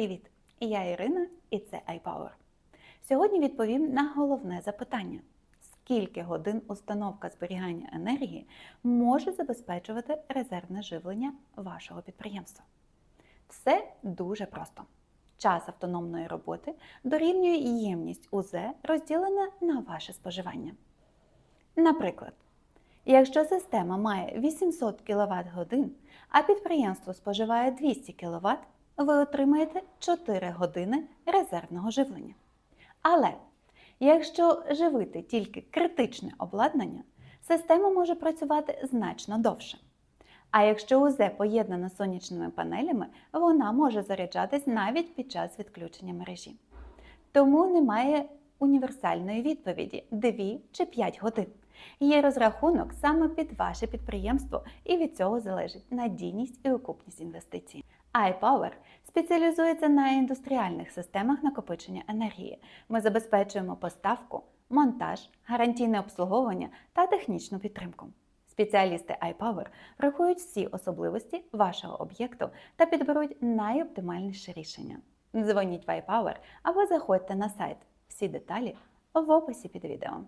Привіт! Я Ірина і це iPower. Сьогодні відповім на головне запитання: скільки годин установка зберігання енергії може забезпечувати резервне живлення вашого підприємства? Все дуже просто. Час автономної роботи дорівнює ємність УЗ розділена на ваше споживання. Наприклад, якщо система має 800 кВт годин, а підприємство споживає 200 кВт, ви отримаєте 4 години резервного живлення. Але якщо живити тільки критичне обладнання, система може працювати значно довше. А якщо УЗ поєднана з сонячними панелями, вона може заряджатись навіть під час відключення мережі. Тому немає універсальної відповіді 2 чи 5 годин. Є розрахунок саме під ваше підприємство, і від цього залежить надійність і окупність інвестицій. iPower спеціалізується на індустріальних системах накопичення енергії. Ми забезпечуємо поставку, монтаж, гарантійне обслуговування та технічну підтримку. Спеціалісти iPower врахують всі особливості вашого об'єкту та підберуть найоптимальніше рішення. Дзвоніть в iPower або заходьте на сайт. Всі деталі в описі під відео.